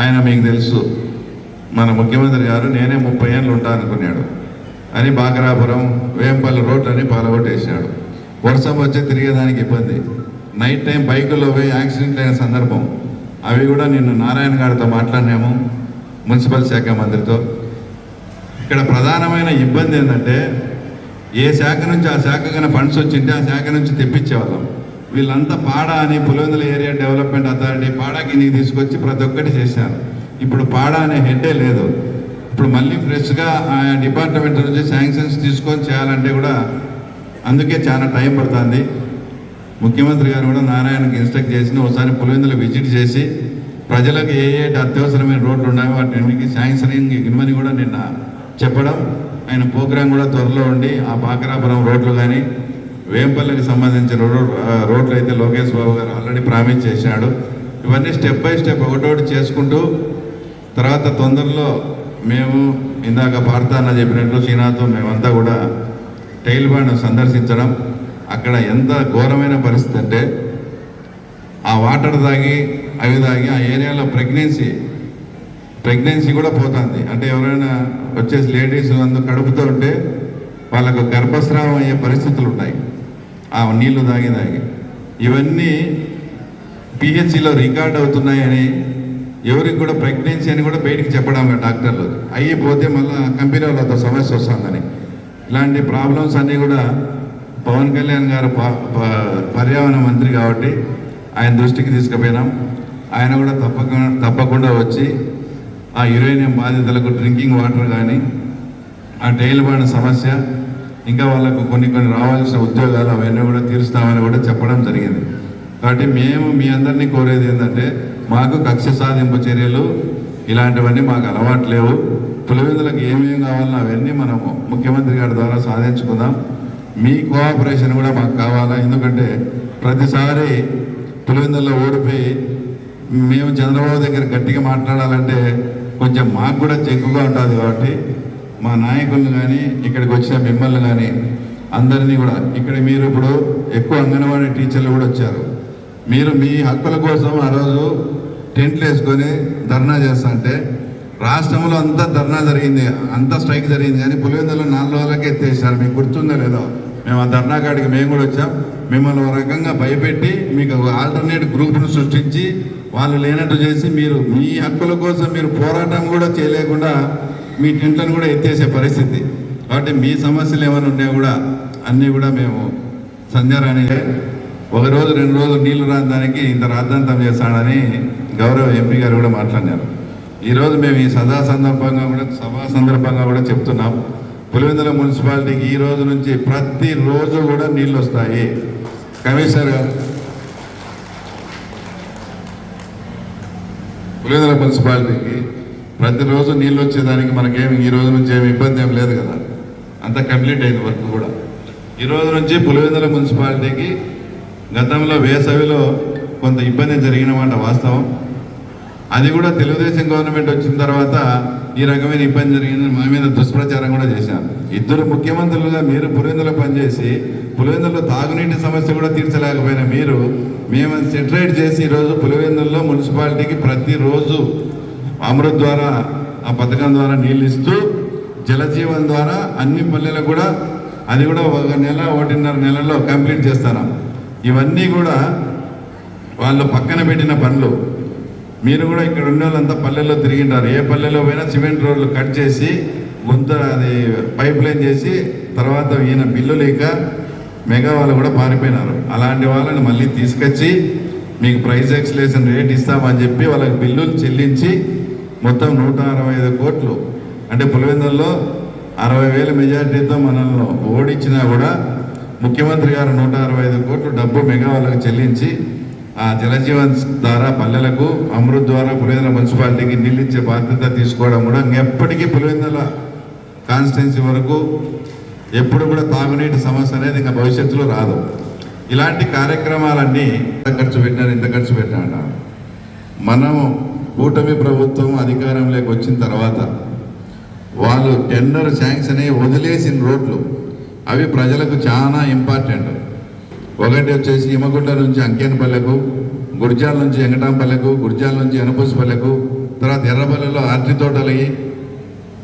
ఆయన మీకు తెలుసు. మన ముఖ్యమంత్రి గారు నేనే ముప్పై ఏళ్ళు ఉంటా అనుకున్నాడు అని బాకరాపురం వేంపల్లి రోడ్లని పాలగొట్టేసినాడు వర్షం వచ్చే తిరిగేదానికి ఇబ్బంది. నైట్ టైం బైకుల్లో పోయి యాక్సిడెంట్ అయిన సందర్భం. అవి కూడా నిన్ను నారాయణ గారితో మాట్లాడినాము మున్సిపల్ శాఖ మంత్రితో. ఇక్కడ ప్రధానమైన ఇబ్బంది ఏంటంటే ఏ శాఖ నుంచి ఆ శాఖ కన్నా ఫండ్స్ వచ్చింటే ఆ శాఖ నుంచి తెప్పించేవాళ్ళం. వీళ్ళంతా పాడా అని పులివెందుల ఏరియా డెవలప్మెంట్ అథారిటీ పాడాకి నీకు తీసుకొచ్చి ప్రతి ఒక్కటి చేశారు. ఇప్పుడు పాడా అనే హెడ్డే లేదు. ఇప్పుడు మళ్ళీ ఫ్రెష్గా ఆ డిపార్ట్మెంట్ నుంచి శాంక్షన్స్ తీసుకొని చేయాలంటే కూడా అందుకే చాలా టైం పడుతుంది. ముఖ్యమంత్రి గారు కూడా నారాయణకి ఇన్స్ట్రక్ట్ చేసి ఒకసారి పులివెందులు విజిట్ చేసి ప్రజలకు ఏ ఏ అత్యవసరమైన రోడ్లు ఉన్నాయో వాటికి శాంక్షనింగ్ ఇవ్వమని కూడా నిన్న చెప్పడం. ఆయన ప్రోగ్రాం కూడా త్వరలో ఉండి ఆ పాకరాపురం రోడ్లు కానీ వేంపల్లికి సంబంధించిన రోడ్లు అయితే లోకేష్ బాబు గారు ఆల్రెడీ ప్రామిస్ చేశాడు. ఇవన్నీ స్టెప్ బై స్టెప్ ఒకటోటి చేసుకుంటూ తర్వాత తొందరలో మేము ఇందాక పార్తా అన్న చెప్పినట్లు శ్రీనాథ్ మేమంతా కూడా టైల్ బాండ్ సందర్శించడం. అక్కడ ఎంత ఘోరమైన పరిస్థితి అంటే ఆ వాటర్ తాగి అవి తాగి ఆ ఏరియాలో ప్రెగ్నెన్సీ ప్రెగ్నెన్సీ కూడా పోతుంది. అంటే ఎవరైనా వచ్చేసి లేడీస్ అందు కడుపుతూ ఉంటే వాళ్ళకు గర్భస్రావం అయ్యే పరిస్థితులు ఉన్నాయి ఆ నీళ్ళు తాగి తాగి. ఇవన్నీ పిహెచ్సిలో రికార్డ్ అవుతున్నాయని ఎవరికి కూడా ప్రెగ్నెన్సీ అని కూడా బయటికి చెప్పడం డాక్టర్లు. అయ్యి పోతే మళ్ళీ కంపెనీ వాళ్ళతో సమస్య వస్తుందని. ఇలాంటి ప్రాబ్లమ్స్ అన్నీ కూడా పవన్ కళ్యాణ్ గారు ప- ప- పర్యావరణ మంత్రి కాబట్టి ఆయన దృష్టికి తీసుకుపోయినాం. ఆయన కూడా తప్పకుండా తప్పకుండా వచ్చి ఆ యురేనియం బాధితులకు డ్రింకింగ్ వాటర్ కానీ ఆ టైల్ బాండ్ సమస్య ఇంకా వాళ్ళకు కొన్ని కొన్ని రావాల్సిన ఉద్యోగాలు అవన్నీ కూడా తీరుస్తామని కూడా చెప్పడం జరిగింది. కాబట్టి మేము మీ అందరినీ కోరేది ఏంటంటే మాకు కక్ష సాధింపు చర్యలు ఇలాంటివన్నీ మాకు అలవాటు లేవు. పులివెందులకు ఏమేమి కావాలో అవన్నీ మనము ముఖ్యమంత్రి గారి ద్వారా సాధించుకుందాం. మీ కోఆపరేషన్ కూడా మాకు కావాలా? ఎందుకంటే ప్రతిసారి పులివెందుల్లో ఓడిపోయి మేము చంద్రబాబు దగ్గర గట్టిగా మాట్లాడాలంటే కొంచెం మాకు కూడా చెక్కుగా ఉంటుంది కాబట్టి మా నాయకులను కానీ ఇక్కడికి వచ్చిన మిమ్మల్ని కానీ అందరినీ కూడా ఇక్కడ మీరు ఇప్పుడు ఎక్కువ అంగన్వాడీ టీచర్లు కూడా వచ్చారు. మీరు మీ హక్కుల కోసం ఆ రోజు టెంట్లు వేసుకొని ధర్నా చేస్తా అంటే రాష్ట్రంలో అంతా ధర్నా జరిగింది అంతా స్ట్రైక్ జరిగింది. కానీ పులివెందులో నాలుగు రోజులకే ఎత్తేసారు. మీకు గుర్తుందో లేదో? మేము ఆ ధర్నాకాడికి మేము కూడా వచ్చాం. మిమ్మల్ని ఒక రకంగా భయపెట్టి మీకు ఆల్టర్నేట్ గ్రూప్ను సృష్టించి వాళ్ళు లేనట్టు చేసి మీరు మీ హక్కుల కోసం మీరు పోరాటం కూడా చేయలేకుండా మీ టెంట్లను కూడా ఎత్తేసే పరిస్థితి. కాబట్టి మీ సమస్యలు ఏమైనా ఉన్నా కూడా అన్నీ కూడా మేము సంధ్యారాణి ఒక రోజు రెండు రోజులు నీళ్ళు రాదానికి ఇంత రాద్ధాంతం చేస్తాడని గౌరవ ఎంపీ గారు కూడా మాట్లాడినారు. ఈరోజు మేము ఈ సదా సందర్భంగా కూడా సభా సందర్భంగా కూడా చెప్తున్నాం. పులివెందుల మున్సిపాలిటీకి ఈ రోజు నుంచి ప్రతి రోజు కూడా నీళ్ళు వస్తాయి కమిషనర్ గారు. పులివెందుల మున్సిపాలిటీకి ప్రతిరోజు నీళ్ళు వచ్చేదానికి మనకేమి ఈ రోజు నుంచి ఏమి ఇబ్బంది ఏం లేదు కదా. అంత కంప్లీట్ అయింది వర్క్ కూడా. ఈ రోజు నుంచి పులివెందుల మున్సిపాలిటీకి గతంలో వేసవిలో కొంత ఇబ్బంది జరిగిన మాట వాస్తవం. అది కూడా తెలుగుదేశం గవర్నమెంట్ వచ్చిన తర్వాత ఈ రకమైన ఇబ్బంది జరిగిందని మా మీద దుష్ప్రచారం కూడా చేశారు. ఇద్దరు ముఖ్యమంత్రులుగా మీరు పులివెందులో పనిచేసి పులివెందులో తాగునీటి సమస్య కూడా తీర్చలేకపోయిన మీరు మేము సెటరేట్ చేసి ఈరోజు పులివెందుల్లో మున్సిపాలిటీకి ప్రతిరోజు అమృత్ ద్వారా ఆ పథకం ద్వారా నీళ్ళు ఇస్తూ జలజీవన్ ద్వారా అన్ని పల్లెలకు కూడా అది కూడా ఒక నెల ఒకటిన్నర నెలలో కంప్లీట్ చేస్తాను. ఇవన్నీ కూడా వాళ్ళు పక్కన పెట్టిన పనులు. మీరు కూడా ఇక్కడ ఉన్న వాళ్ళంతా పల్లెల్లో తిరిగింటారు. ఏ పల్లెలో పోయినా సిమెంట్ రోడ్లు కట్ చేసి గుంత అది పైప్ లైన్ చేసి తర్వాత ఈయన బిల్లు లేక మెగా వాళ్ళు కూడా పారిపోయినారు. అలాంటి వాళ్ళని మళ్ళీ తీసుకొచ్చి మీకు ప్రైస్ ఎక్స్లేషన్ రేట్ ఇస్తామని చెప్పి వాళ్ళకి బిల్లులు చెల్లించి మొత్తం నూట అరవై ఐదు కోట్లు. అంటే పులివెందుల్లో అరవై వేల మెజార్టీతో మనల్ని ఓడించినా కూడా ముఖ్యమంత్రి గారు నూట అరవై ఐదు కోట్లు డబ్బు మెగా వాళ్ళకి చెల్లించి ఆ జలజీవన్ ద్వారా పల్లెలకు అమృత్ ద్వారా పులివెందుల మున్సిపాలిటీకి నీళ్ళు ఇచ్చే బాధ్యత తీసుకోవడం కూడా ఎప్పటికీ పులివెందుల కాన్స్టిట్యున్సీ వరకు ఎప్పుడు కూడా తాగునీటి సమస్య అనేది ఇంకా భవిష్యత్తులో రాదు. ఇలాంటి కార్యక్రమాలన్నీ ఇంత ఖర్చు పెట్టినారు ఇంత ఖర్చు పెట్టినా మనము కూటమి ప్రభుత్వం అధికారంలోకి వచ్చిన తర్వాత వాళ్ళు టెండర్ శాంక్షన్ అయ్యి వదిలేసిన రోడ్లు అవి ప్రజలకు చాలా ఇంపార్టెంట్ ఒకటి వచ్చేసి యమగుడ్డ నుంచి అంకేనపల్లెకు గుర్జాల నుంచి ఎంగటాంపల్లెకు గుర్జాల నుంచి ఎనపూసిపల్లెకు తర్వాత ఎర్రపల్లెలో అరటి తోటలు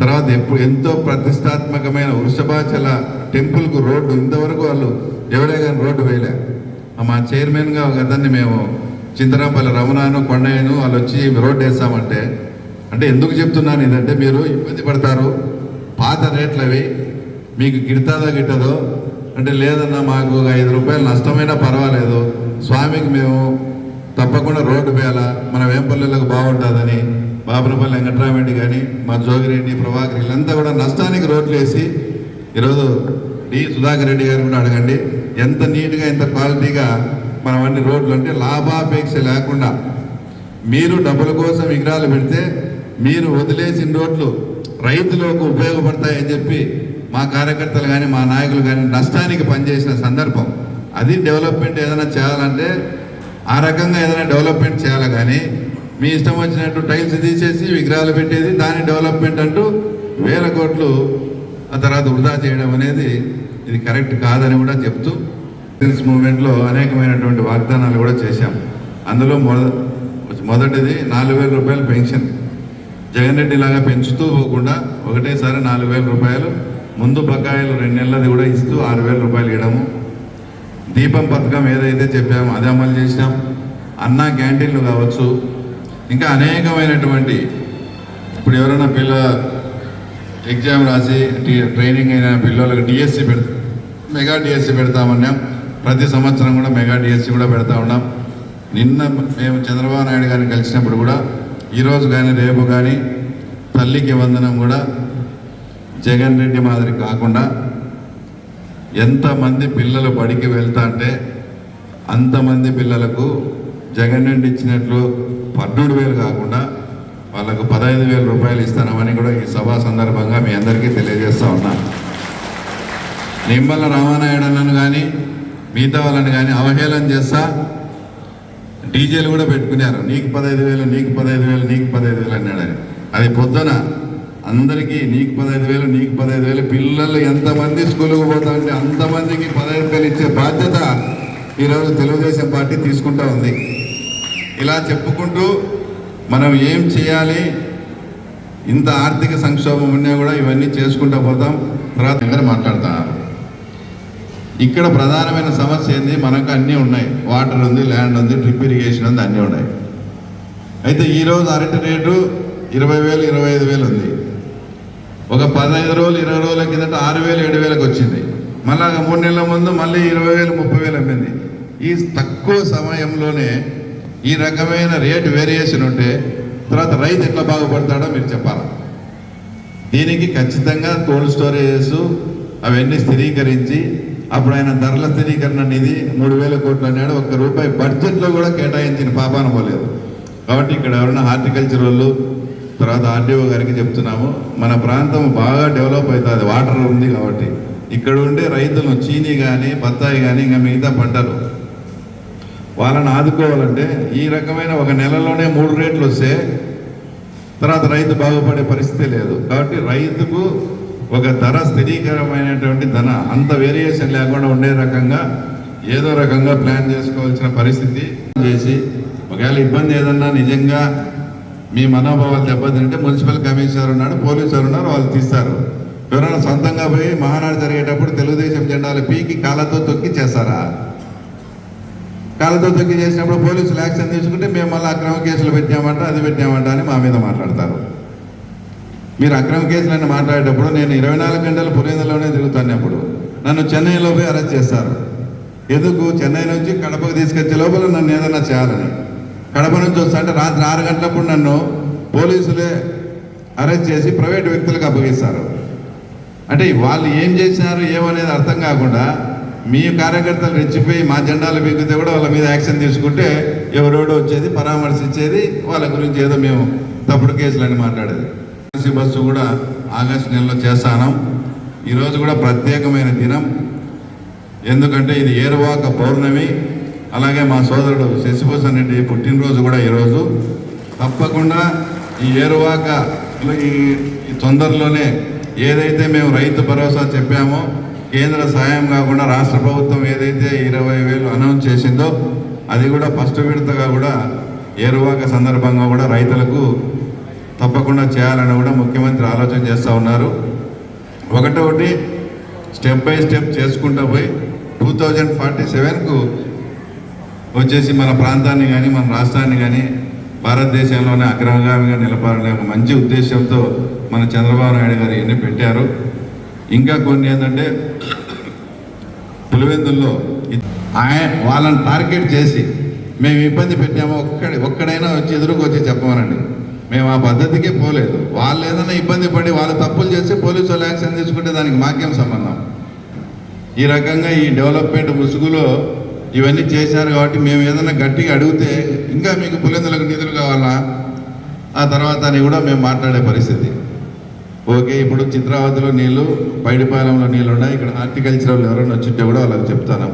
తర్వాత ఎప్పుడు ఎంతో ప్రతిష్టాత్మకమైన వృషభాచల టెంపుల్కు రోడ్డు ఇంతవరకు వాళ్ళు ఎవరే కానీ రోడ్డు వేయలే. మా చైర్మన్గా ఒక అతన్ని మేము చింతరాపల్లి రమణాను కొండయ్యను వాళ్ళు వచ్చి రోడ్డు వేస్తామంటే అంటే ఎందుకు చెప్తున్నాను ఇదంటే మీరు ఇబ్బంది పడతారు. పాత రేట్లు అవి మీకు గిడతాదో గిట్టదో అంటే లేదన్నా మాకు ఒక ఐదు రూపాయలు నష్టమైనా పర్వాలేదు. స్వామికి మేము తప్పకుండా రోడ్డు వేయాల. మన వేంపల్లెలకు బాగుంటుందని బాబునపల్లి వెంకట్రామరెడ్డి కానీ మా జోగిరెడ్డి ప్రభాకర్ వీళ్ళంతా కూడా నష్టానికి రోడ్లు వేసి ఈరోజు డి సుధాకర్ రెడ్డి గారు కూడా అడగండి. ఎంత నీట్గా ఎంత క్వాలిటీగా మనం అన్ని రోడ్లు అంటే లాభాపేక్ష లేకుండా మీరు డబ్బుల కోసం విగ్రహాలు పెడితే మీరు వదిలేసిన రోడ్లు రైతులకు ఉపయోగపడతాయని చెప్పి మా కార్యకర్తలు కానీ మా నాయకులు కానీ నష్టానికి పనిచేసిన సందర్భం. అది డెవలప్మెంట్ ఏదైనా చేయాలంటే ఆ రకంగా ఏదైనా డెవలప్మెంట్ చేయాలి కానీ మీ ఇష్టం వచ్చినట్టు టైల్స్ తీసేసి విగ్రహాలు పెట్టేది దాని డెవలప్మెంట్ అంటూ వేల కోట్లు ఆ తర్వాత వృధా చేయడం అనేది ఇది కరెక్ట్ కాదని కూడా చెప్తూ సిటిజన్స్ మూవ్మెంట్లో అనేకమైనటువంటి వాగ్దానాలు కూడా చేశాం. అందులో మొద మొదటిది నాలుగు వేల రూపాయలు పెన్షన్. జగన్ రెడ్డి లాగా పెంచుతూ పోకుండా ఒకటేసారి నాలుగు వేల రూపాయలు ముందు బకాయిలు రెండు నెలలది కూడా ఇస్తూ ఆరు వేల రూపాయలు ఇవ్వడము. దీపం పథకం ఏదైతే చెప్పామో అది అమలు చేసినాం. అన్నా క్యాంటీన్లు కావచ్చు. ఇంకా అనేకమైనటువంటి ఇప్పుడు ఎవరైనా పిల్ల ఎగ్జామ్ రాసి ట్రైనింగ్ అయిన పిల్లలకు డిఎస్సి పెడ మెగా డిఎస్సి పెడతామన్నాం ప్రతి సంవత్సరం కూడా మెగా డిఎస్సి కూడా పెడతా ఉన్నాం. నిన్న మేము చంద్రబాబు నాయుడు గారిని కలిసినప్పుడు కూడా ఈరోజు కానీ రేపు కానీ తల్లికి వందనం కూడా జగన్ రెడ్డి మాదిరి కాకుండా ఎంతమంది పిల్లలు బడికి వెళ్తా అంటే అంతమంది పిల్లలకు జగన్ రెడ్డి ఇచ్చినట్లు పన్నెండు వేలు కాకుండా వాళ్ళకు పదహైదు వేల రూపాయలు ఇస్తానమని కూడా ఈ సభా సందర్భంగా మీ అందరికీ తెలియజేస్తా ఉన్నా. నిమ్మల రామానాయుడులను కానీ మిగతా వాళ్ళని కానీ అవహేళన చేస్తా డీజేలు కూడా పెట్టుకున్నారు నీకు పదహైదు వేలు నీకు పదహైదు వేలు నీకు పదహైదు వేలు అన్నాడు అది పొద్దున అందరికీ నీకు పదహైదు వేలు నీకు పదహైదు వేలు. పిల్లలు ఎంతమంది స్కూల్కి పోతా ఉంటే అంతమందికి పదహైదు వేలు ఇచ్చే బాధ్యత ఈరోజు తెలుగుదేశం పార్టీ తీసుకుంటా ఉంది. ఇలా చెప్పుకుంటూ మనం ఏం చేయాలి? ఇంత ఆర్థిక సంక్షోభం ఉన్నా కూడా ఇవన్నీ చేసుకుంటూ పోతాం. తర్వాత దగ్గర మాట్లాడుతున్నారు ఇక్కడ ప్రధానమైన సమస్య ఏంది? మనకు అన్నీ ఉన్నాయి. వాటర్ ఉంది ల్యాండ్ ఉంది డ్రిప్ ఇరిగేషన్ ఉంది అన్నీ ఉన్నాయి. అయితే ఈరోజు అరటి రేటు ఇరవై వేలు ఇరవై ఐదు వేలు ఉంది. ఒక పదహైదు రోజులు ఇరవై రోజుల కిందట ఆరు వేలు ఏడు వేలకు వచ్చింది. మళ్ళా మూడు నెలల ముందు మళ్ళీ ఇరవై వేలు ముప్పై వేలు అమ్మింది. ఈ తక్కువ సమయంలోనే ఈ రకమైన రేటు వేరియేషన్ ఉంటే తర్వాత రైతు ఎట్లా బాగుపడతాడో మీరు చెప్పాలి? దీనికి ఖచ్చితంగా కోల్డ్ స్టోరేజెస్ అవన్నీ స్థిరీకరించి అప్పుడు ఆయన ధరల స్థిరీకరణ నిధి మూడు వేల కోట్లు అన్నాడు. ఒక్క రూపాయి బడ్జెట్లో కూడా కేటాయించిన పాపాన పోలేదు. కాబట్టి ఇక్కడ ఎవరైనా హార్టికల్చర్ వాళ్ళు తర్వాత ఆర్డీఓ గారికి చెప్తున్నాము మన ప్రాంతం బాగా డెవలప్ అవుతుంది వాటర్ ఉంది కాబట్టి. ఇక్కడ ఉండే రైతులు చీనీ కానీ బత్తాయి కానీ ఇంకా మిగతా పంటలు వాళ్ళని ఆదుకోవాలంటే ఈ రకమైన ఒక నెలలోనే మూడు రేట్లు వస్తే తర్వాత రైతు బాగుపడే పరిస్థితి లేదు. కాబట్టి రైతుకు ఒక ధర స్థిరీకరమైనటువంటి ధన అంత వేరియేషన్ లేకుండా ఉండే రకంగా ఏదో రకంగా ప్లాన్ చేసుకోవాల్సిన పరిస్థితి. చేసి ఒకవేళ ఇబ్బంది ఏదన్నా నిజంగా మీ మనోభావాలు దెబ్బతింటే మున్సిపల్ కమిషనర్ ఉన్నాడు పోలీసులు ఉన్నారు వాళ్ళు తీస్తారు. ఎవరైనా సొంతంగా పోయి మహానాడు జరిగేటప్పుడు తెలుగుదేశం జెండాలు పీకి కాళ్ళతో తొక్కి చేస్తారా? కాళ్ళతో తొక్కి చేసినప్పుడు పోలీసులు యాక్షన్ తీసుకుంటే మేము మళ్ళీ అక్రమ కేసులు పెట్టామంట అది పెట్టామంట అని మా మీద మాట్లాడతారు. మీరు అక్రమ కేసులని మాట్లాడేటప్పుడు నేను ఇరవై నాలుగు గంటలు పురేందలోనే తిరుగుతాను అప్పుడు. నన్ను చెన్నైలో పోయి అరెస్ట్ చేస్తారు. ఎందుకు? చెన్నై నుంచి కడపకు తీసుకొచ్చే లోపల నన్ను ఏదైనా చేయాలని. కడప నుంచి వస్తుంటే రాత్రి ఆరు గంటలప్పుడు నన్ను పోలీసులే అరెస్ట్ చేసి ప్రైవేట్ వ్యక్తులకు అప్పగిస్తారు. అంటే వాళ్ళు ఏం చేసినారు ఏమనేది అర్థం కాకుండా మీ కార్యకర్తలు రెచ్చిపోయి మా జెండాలు బిగితే కూడా వాళ్ళ మీద యాక్షన్ తీసుకుంటే ఎవరెవడో వచ్చేది పరామర్శించేది వాళ్ళ గురించి ఏదో మేము తప్పుడు కేసులని మాట్లాడేది. ఆర్టీసీ బస్సు కూడా ఆగస్టు నెలలో చేస్తాను. ఈరోజు కూడా ప్రత్యేకమైన దినం. ఎందుకంటే ఇది ఏరువాక పౌర్ణమి. అలాగే మా సోదరుడు శశిభూషణ్ రెడ్డి పుట్టినరోజు కూడా ఈరోజు. తప్పకుండా ఈ ఏరువాక ఈ తొందరలోనే ఏదైతే మేము రైతు భరోసా చెప్పామో కేంద్ర సాయం కాకుండా రాష్ట్ర ప్రభుత్వం ఏదైతే ఇరవై వేలు అనౌన్స్ చేసిందో అది కూడా ఫస్ట్ విడతగా కూడా ఏరువాక సందర్భంగా కూడా రైతులకు తప్పకుండా చేయాలని కూడా ముఖ్యమంత్రి ఆలోచన చేస్తూ ఉన్నారు. ఒకటొకటి స్టెప్ బై స్టెప్ చేసుకుంటూ పోయి టూ థౌజండ్ ఫార్టీ సెవెన్కు వచ్చేసి మన ప్రాంతాన్ని కానీ మన రాష్ట్రాన్ని కానీ భారతదేశంలోనే అగ్రగామిగా నిలపాలనే ఒక మంచి ఉద్దేశంతో మన చంద్రబాబు నాయుడు గారు ఇవన్నీ పెట్టారు. ఇంకా కొన్ని ఏంటంటే పులివెందుల్లో ఆయన వాళ్ళని టార్గెట్ చేసి మేము ఇబ్బంది పెట్టాము ఒక్కడి ఒక్కడైనా వచ్చి ఎదురుకు వచ్చి చెప్పమనండి. మేము ఆ పద్ధతికే పోలేదు. వాళ్ళు ఏదైనా ఇబ్బంది పడి వాళ్ళు తప్పులు చేస్తే పోలీసు వాళ్ళు యాక్షన్ తీసుకుంటే దానికి మాకేం సంబంధం? ఈ రకంగా ఈ డెవలప్మెంట్ ముసుగులో ఇవన్నీ చేశారు కాబట్టి మేము ఏదైనా గట్టిగా అడిగితే ఇంకా మీకు పులిందులకు నిధులు కావాలా? ఆ తర్వాత అని కూడా మేము మాట్లాడే పరిస్థితి. ఓకే ఇప్పుడు చిత్రావతిలో నీళ్ళు పైడిపాలెంలో నీళ్ళు ఉన్నాయి ఇక్కడ హార్టికల్చర్ వాళ్ళు ఎవరైనా వచ్చింటే కూడా వాళ్ళకి చెప్తాను.